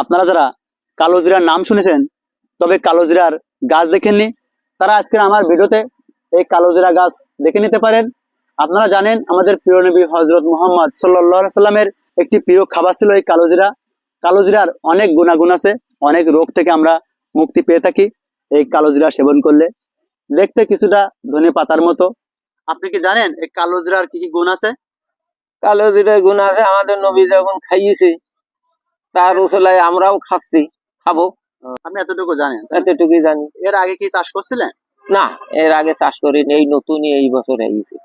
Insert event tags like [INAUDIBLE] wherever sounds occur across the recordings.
আপনারা যারা কালোজিরার নাম শুনেছেন, তবে কালোজিরার গাছ দেখেননি, তারা আজকের আমার ভিডিওতে এই কালোজিরা গাছ দেখে নিতে পারেন। আপনারা জানেন, আমাদের প্রিয় নবী হজরত মোহাম্মদ সাল্লাহ সাল্লামের একটি প্রিয় খাবার ছিল এই কালোজিরা কালোজিরার অনেক গুণাগুণ আছে, অনেক রোগ থেকে আমরা মুক্তি পেয়ে থাকি এই কালোজিরা সেবন করলে। দেখতে কিছুটা ধনে পাতার মতো। আপনি কি জানেন এই কালোজিরার কি কি গুণ আছে? কালো জিরার গুণ আছে, আমাদের নবী যখন খাইয়েছে তার উসলায় আমরাও খাচ্ছি খাব। আপনি এতটুকু জানেন? এতটুকুই জানি। এর আগে কি চাষ করছিলেন? না এর আগে চাষ করিনি এই নতুনই এই বছর হয়েছে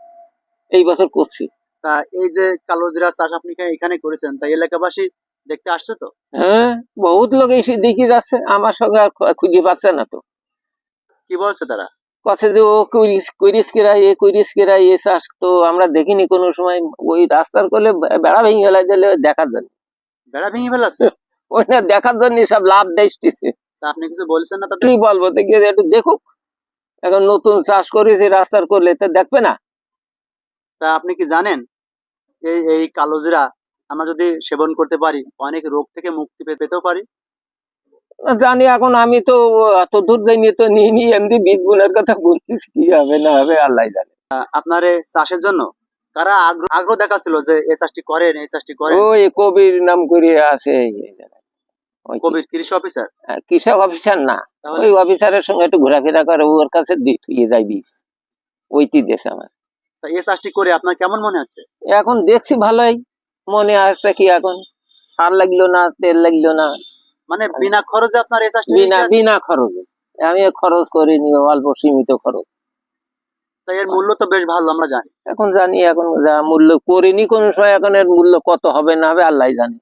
এই বছর করছি। তা এই যে কালোজিরা চাষ আপনি এখানে- এখানে করেছেন? তা এলাকাবাসী দেখতে আসছে তো? হ্যাঁ বহুত লোক এসে দেখি যাচ্ছে আমার সঙ্গে খুঁজে পাচ্ছে না তো। কি বলছে তারা? কথা যে ও করিস করিস কেরা এ করিস কেরা এ চাষ তো আমরা দেখিনি কোনো সময় ওই রাস্তার করলে বেড়া ভেঙে গেলে দেখার জন্য। বেড়া ভেঙে ফেলাচ্ছে [LAUGHS] ওই না দেখার জন্য সব লাভ দেশটিছে তা আপনি কিছু বলছেন না কি বলব দেখি একটু দেখুক। এখন নতুন চাষ করেছে রাস্তার করলে তো দেখবে না? তা আপনি কি জানেন এই এই কালোজিরা আমরা যদি সেবন করতে পারি অনেক রোগ থেকে মুক্তি পেতেও পারি? জানি এখন আমি তো এত দূর যাইনি তো নিয়ে নিয়ে এমনি বীজ গুণের কথা বলছিস কি হবে না হবে আল্লাহ জানে। আপনার এই চাষের জন্য কারা আগ্রহ আগ্রহ দেখাচ্ছিল যে এই চাষটি করেন এই চাষটি করেন? ওই কবির নাম করে আছে কবির কৃষি অফিসার? কৃষক অফিসার না। ওই অফিসারের সঙ্গে একটু ঘোরাফেরা করে ওর কাছে দিয়ে যায় বীজ ওইটি দেশ আমার। তা এই চাষটি করে আপনার কেমন মনে হচ্ছে? এখন দেখছি ভালোই মনে আসছে কি এখন। সার লাগল না তেল লাগল না। মানে বিনা খরচে আপনার এই চাষটি বিনা বিনা খরচে। আমি খরচ করিনি অল্প সীমিত খরচ। এর মূল্য তো বেশ ভালো আমরা জানি। এখন জানি এখন যা মূল্য করিনি কোন সময় এখন এর মূল্য কত হবে না হবে আল্লাহ জানে।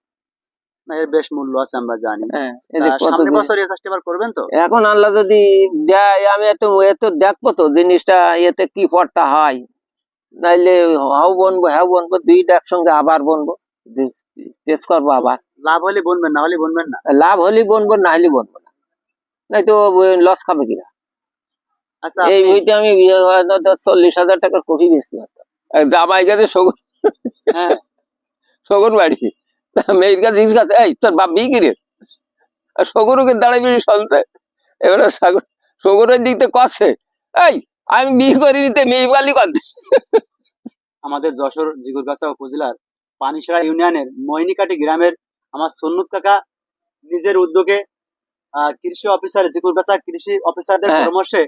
না এর বেশ মূল্য আছে আমরা জানি। হ্যাঁ তা এদের কত সামনের বছর এই চাষটি আবার করবেন তো? এখন আল্লাহ যদি দেয় আমি একটু দেখব তো জিনিসটা এতে কি ফটটা হয়? নাইলে হাও বনবো হ্যাঁ বনবো দুইটা একসঙ্গে আবার বনবো টেস্ট করব আবার। লাভ হলে বনবেন না হলে বনবেন না? লাভ হলে বনবো না হলে বনবো না। নাই তো লস খাবে কিনা এই আপনি- বইটা আমি চল্লিশ হাজার টাকার কফি বেচতে পারতাম। আর জামাই গেছে শগুন হ্যাঁ। শগুন বাড়ি তা মেয়ের কাছে জিজ্ঞেস এই তোর বাপ বিয়ে কিরে? আর দাঁড়াই বেরিয়ে এবারে দিক থেকে এই আমি বিয়ে মেয়ে বালি আমাদের যশোর জিগুরগাছা উপজেলার পানিসারা ইউনিয়নের মহিনীকাটি গ্রামের আমার সন্নুত কাকা নিজের উদ্যোগে কৃষি অফিসার জিগুরগাছা কৃষি অফিসারদের হ্যাঁ। পরামর্শে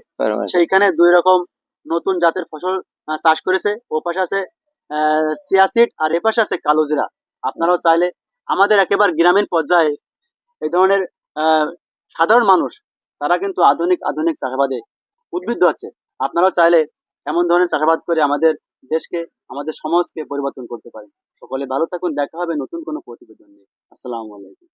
সেইখানে দুই রকম নতুন জাতের ফসল চাষ করেছে। ও পাশে আছে সিয়াসিড আর এ পাশে আছে কালোজিরা আপনারাও চাইলে আমাদের একেবারে গ্রামীণ পর্যায়ে এই ধরনের আহ, সাধারণ মানুষ তারা কিন্তু আধুনিক আধুনিক চাষাবাদে উদ্বুদ্ধ হচ্ছে। আপনারাও চাইলে এমন ধরনের চাষাবাদ করে আমাদের দেশকে আমাদের সমাজকে পরিবর্তন করতে পারেন। সকলে ভালো থাকুন দেখা হবে নতুন কোনো প্রতিবেদন নিয়ে। আসসালামু আলাইকুম।